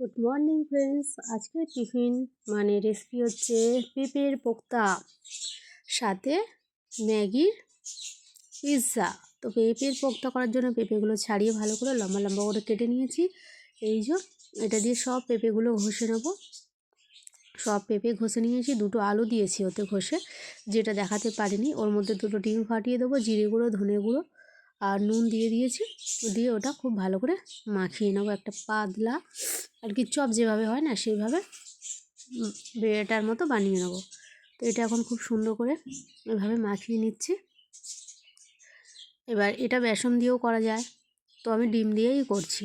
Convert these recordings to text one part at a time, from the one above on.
Good morning friends আজকের tiffin মানে recipe হচ্ছে পেঁপের পোক্তা, সাথে ম্যাগির পিৎজা। তো পেঁপের পোক্তা করার জন্য পেঁপেগুলো ছাড়িয়ে ভালো করে লম্বা লম্বা করে কেটে নিয়েছি। এই যে এটা দিয়ে সব পেঁপেগুলো ঘষে নেব। সব পেঁপে ঘষে নিয়েছি, দুটো আলু দিয়েছি ওতে ঘষে, যেটা দেখাতে পারিনি। ওর মধ্যে দুটো ডিম ফাটিয়ে দেবো, জিরে গুঁড়ো, ধনে গুঁড়ো আর নুন দিয়ে দিয়েছি। দিয়ে ওটা খুব ভালো করে মাখিয়ে নেব। একটা পাতলা আর কি চপ যেভাবে হয় না, সেইভাবে বেটার মতো বানিয়ে নেব। তো এটা এখন খুব সুন্দর করে এভাবে মাখিয়ে নিচ্ছি। এবার এটা বেসন দিয়েও করা যায়। তো আমি ডিম দিয়েই করছি।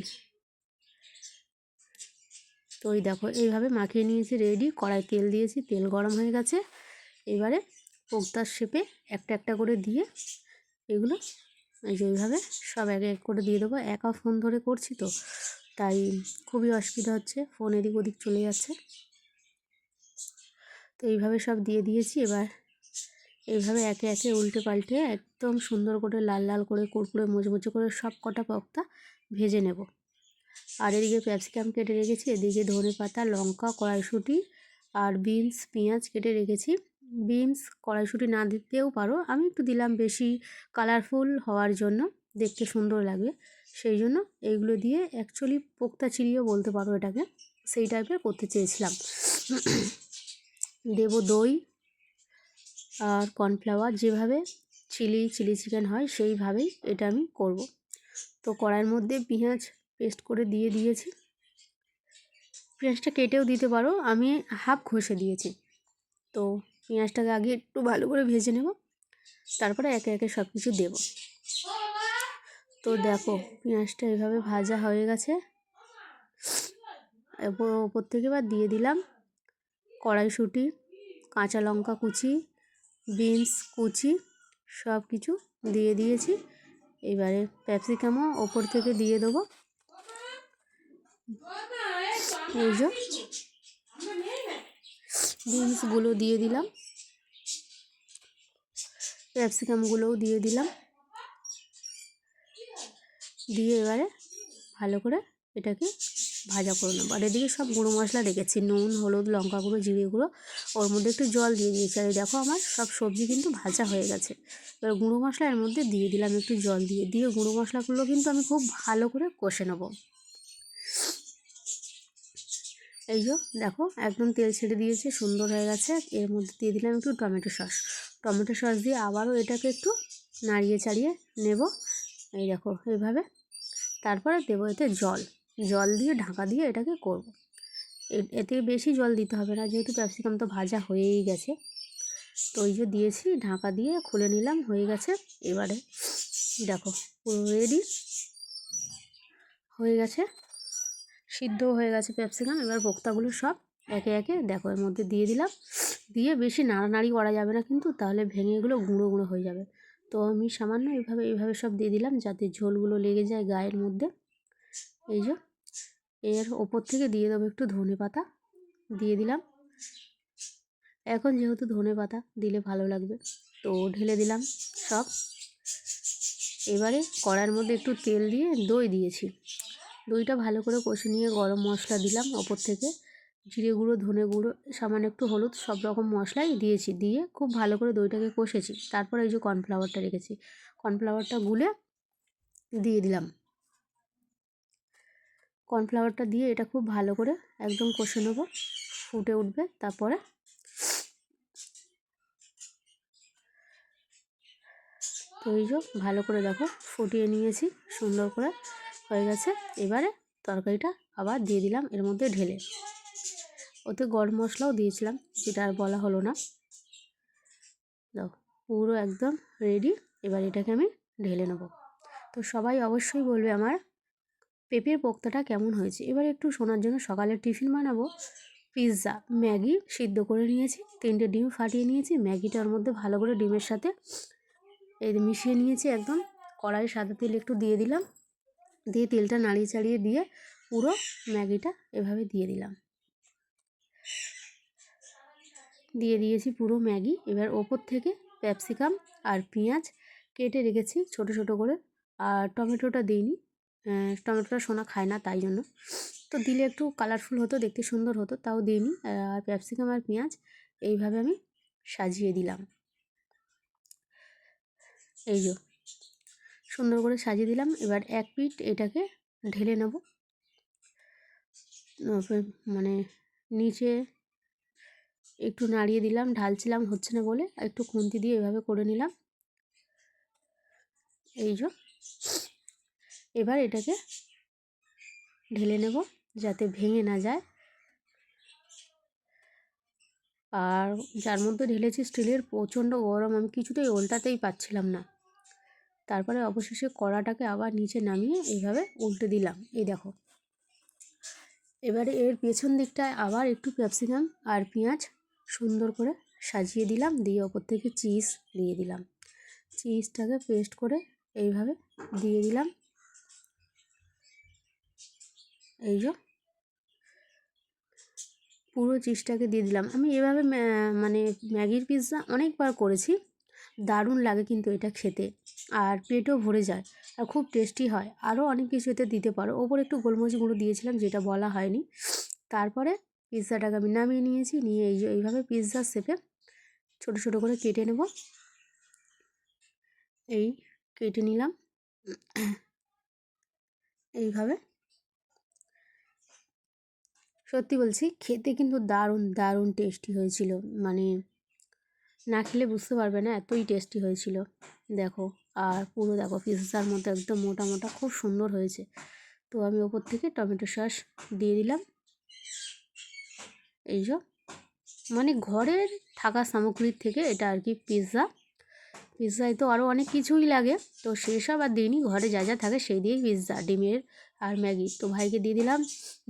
তো ওই দেখো, এইভাবে মাখিয়ে নিয়েছি রেডি। কড়াই তেল দিয়েছি, তেল গরম হয়ে গেছে। এবারে পোক্তার শেপে একটা একটা করে দিয়ে এগুলো এই যে এইভাবে সব এক এক করে দিয়ে দেবো। একা ফোন ধরে করছি তো, তাই খুবই অসুবিধা হচ্ছে। ফোন এদিক ওদিক চলে যাচ্ছে। তো এইভাবে সব দিয়ে দিয়েছি। এবার এইভাবে একে একে উল্টে পাল্টে একদম সুন্দর করে লাল লাল করে, কুড়কুড়ে মুচমুচে করে সব কটা পক্তা ভেজে নেব। আর এদিকে ক্যাপসিকাম কেটে রেখেছি, এদিকে ধনে পাতা লঙ্কা, কড়াইশুঁটি আর বিনস পেঁয়াজ কেটে রেখেছি। বিনস কড়াইশুঁটি না দিতেও পারো। আমি একটু দিলাম বেশি কালারফুল হওয়ার জন্য, দেখতে সুন্দর লাগবে। সেই জন্য এইগুলো দিয়ে অ্যাকচুয়ালি পোক্তা চিড়িও বলতে পারো এটাকে। সেই টাইপের করতে চেয়েছিলাম। দেব দই আর কর্নফ্লাওয়ার যেভাবে চিলি চিলি চিকেন হয় সেইভাবেই এটা আমি করব। তো কড়াইয়ের মধ্যে পেঁয়াজ পেস্ট করে দিয়ে দিয়েছি। পেঁয়াজটা কেটেও দিতে পারো, আমি হাফ ঘষে দিয়েছি। তো পেঁয়াজটাকে আগে একটু ভালো করে ভেজে নেব। তারপরে একে একে সব কিছু দেবো। তো দেখো, পেঁয়াজটা এভাবে ভাজা হয়ে গেছে। ওপর থেকে এবার দিয়ে দিলাম কড়াইশুঁটি, কাঁচা লঙ্কা কুচি, বিনস কুচি সব কিছু দিয়ে দিয়েছি। এবারে ক্যাপসিকামও ওপর থেকে দিয়ে দেবো। এই বিনসগুলো দিয়ে দিলাম। ক্যাপসিকামগুলোও দিয়ে দিলাম। দিয়ে এবারে ভালো করে এটাকে ভাজা করে নেব। আর এদিকে সব গুঁড়ো মশলা রেখেছি, নুন, হলুদ, লঙ্কা গুঁড়ো, জিরে গুঁড়ো। ওর মধ্যে একটু জল দিয়ে দিয়েছি। আর দেখো আমার সব সবজি কিন্তু ভাজা হয়ে গেছে। এবার গুঁড়ো মশলা এর মধ্যে দিয়ে দিলাম একটু জল দিয়ে। দিয়ে গুঁড়ো মশলাগুলো কিন্তু আমি খুব ভালো করে কষে নেব। এই যে, দেখো, একদম তেল ছেড়ে দিয়েছে, সুন্দর হয়ে গেছে। এর মধ্যে দিয়ে দিলাম একটু টমেটো সস। টমেটো সস দিয়ে আবারও এটাকে একটু নাড়িয়ে চাড়িয়ে নেব। এই দেখো, এইভাবে। তারপরে দেবো এতে জল। জল দিয়ে, ঢাকা দিয়ে এটাকে করব। এতে বেশি জল দিতে হবে না, যেহেতু ক্যাপসিকাম তো ভাজা হয়েই গেছে। তো ওই যে দিয়েছি, ঢাকা দিয়ে খুলে নিলাম, হয়ে গেছে। এবারে দেখো, পুরো রেডি হয়ে গেছে। সিদ্ধ হয়ে গেছে ক্যাপসিকাম। এবার পোক্তাগুলো সব একে একে, দেখো, এর মধ্যে দিয়ে দিলাম। দিয়ে বেশি নাড়ানাড়ি করা যাবে না কিন্তু, তাহলে ভেঙে এগুলো গুঁড়ো গুঁড়ো হয়ে যাবে। তো আমি সামান্য এইভাবে এইভাবে সব দিয়ে দিলাম যাতে ঝোলগুলো লেগে যায় গায়ের মধ্যে। এই যে, এর ওপর থেকে দিয়ে দেবো একটু ধনে পাতা। দিয়ে দিলাম। এখন যেহেতু ধনে পাতা দিলে ভালো লাগবে, তো ঢেলে দিলাম সব। এবারে কড়ার মধ্যে একটু তেল দিয়ে দই দিয়েছি। দইটা ভালো করে কষে নিয়ে গরম মশলা দিলাম ওপর থেকে। জিরে গুঁড়ো, ধনে গুঁড়ো, সামান্য একটু হলুদ, সব রকম মশলাই দিয়েছি, দিয়ে খুব ভালো করে দইটাকে কষেছি। তারপর এই যে কর্নফ্লাওয়ারটা রেখেছি, কর্নফ্লাওয়ারটা গুলে দিয়ে দিলাম। কর্নফ্লাওয়ারটা দিয়ে এটা খুব ভালো করে একদম কষে নেব, ফুটে উঠবে, তারপরে তো এই যে ভালো করে দেখো ফুটিয়ে নিয়েছি সুন্দর করে। হয়ে গেছে। এবারে তরকারিটা আবার দিয়ে দিলাম এর মধ্যে ঢেলে। ওতে গরম মশলাও দিয়েছিলাম, যেটা আর বলা হলো না। দাও, পুরো একদম রেডি এবার এটাকে আমি ঢেলে নেব। তো সবাই অবশ্যই বলবে আমার পেঁপের পোক্তাটা কেমন হয়েছে। এবার একটু শোনার জন্য সকালের টিফিন বানাবো। পিৎজা, ম্যাগি সিদ্ধ করে নিয়েছি, তিনটে ডিম ফাটিয়ে নিয়েছি ম্যাগিটার মধ্যে ভালো করে ডিমের সাথে এই মিশিয়ে নিয়েছি একদম। কড়াই সাদা তেল একটু দিয়ে দিলাম। দিয়ে তেলটা নাড়িয়ে চাড়িয়ে দিয়ে পুরো ম্যাগিটা এভাবে দিয়ে দিলাম। দিয়ে দিয়েছি পুরো ম্যাগি। এবার ওপর থেকে ক্যাপসিকাম আর পেঁয়াজ কেটে রেখেছি ছোট ছোট করে। আর টমেটোটা দিইনি। টমেটোটা সোনা খায় না তাই জন্য। তো দিলে একটু কালারফুল হতো, দেখতে সুন্দর হতো, তাও দিইনি। আর ক্যাপসিকাম আর পেঁয়াজ এইভাবে আমি সাজিয়ে দিলাম। এই যে। সুন্দর করে সাজিয়ে দিলাম। এবার এক পিঠ এটাকে ঢেলে নেব। মানে নিচে একটু নাড়িয়ে দিলাম, ঢালছিলাম হচ্ছে না বলে একটু খুন্তি দিয়ে এভাবে করে নিলাম। এই যে। এবার এটাকে ঢেলে নেব যাতে ভেঙে না যায়। আর যার মধ্যে ঢেলেছি স্টিলের প্রচণ্ড গরম, আমি কিছুতেই উল্টাতেই পাচ্ছিলাম না। তারপরে অবশেষে কড়াটাকে আবার নিচে নামিয়ে এইভাবে উল্টে দিলাম। এই দেখো। এবারে এর পেছন দিকটায় আবার একটু ক্যাপসিকাম আর পেঁয়াজ সুন্দর করে সাজিয়ে দিলাম, দিয়ে ওপর থেকে চিজ দিয়ে দিলাম। চিজটাকে পেস্ট করে এইভাবে দিয়ে দিলাম। এই যে পুরো চিজটাকে দিয়ে দিলাম। আমি এভাবে মানে ম্যাগির পিৎজা অনেকবার করেছি। দারুণ লাগে কিন্তু এটা খেতে। আর পেটও ভরে যায় আর খুব টেস্টি হয়। আরও অনেক কিছু এতে দিতে পারো। ওপরে একটু গোলমরিচ গুঁড়ো দিয়েছিলাম, যেটা বলা হয়নি। তারপরে পিৎজাটাকে আমি নামিয়ে নিয়েছি, নিয়ে এই এইভাবে পিৎজার শেপে ছোটো ছোটো করে কেটে নেব। এই কেটে নিলাম। এইভাবে। সত্যি বলছি, খেতে কিন্তু দারুণ দারুণ টেস্টি হয়েছিল। মানে না খেলে বুঝতে পারবে না, এতই টেস্টি হয়েছিল। দেখো। আর পুরো দেখো পিৎজার মতো একদম মোটা মোটা খুব সুন্দর হয়েছে। তো আমি ওপর থেকে টমেটো সস দিয়ে দিলাম। এই সব মানে ঘরের থাকা সামগ্রীর থেকে এটা আর কি পিৎজা পিৎজায় তো আরও অনেক কিছুই লাগে। তো সেসব আর দিইনি ঘরে যা যা থাকে সেই দিয়েই পিৎজা, ডিমের আর ম্যাগি। তো ভাইকে দিয়ে দিলাম।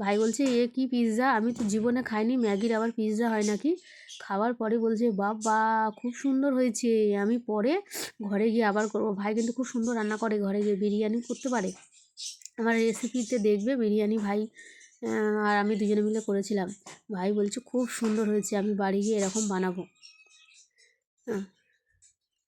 ভাই বলছে, এ কি পিৎজা? আমি তো জীবনে খাইনি, ম্যাগির আবার পিৎজা হয় নাকি? খাওয়ার পরে বলছে, বাবা, খুব সুন্দর হয়েছে। আমি পরে ঘরে গিয়ে আবার করব। ভাই কিন্তু খুব সুন্দর রান্না করে ঘরে গিয়ে, বিরিয়ানি করতে পারে। আমার রেসিপিতে দেখবে বিরিয়ানি, ভাই আর আমি দুজনে মিলে করেছিলাম। ভাই বলছে, খুব সুন্দর হয়েছে, আমি বাড়ি গিয়ে এরকম বানাবো। হ্যাঁ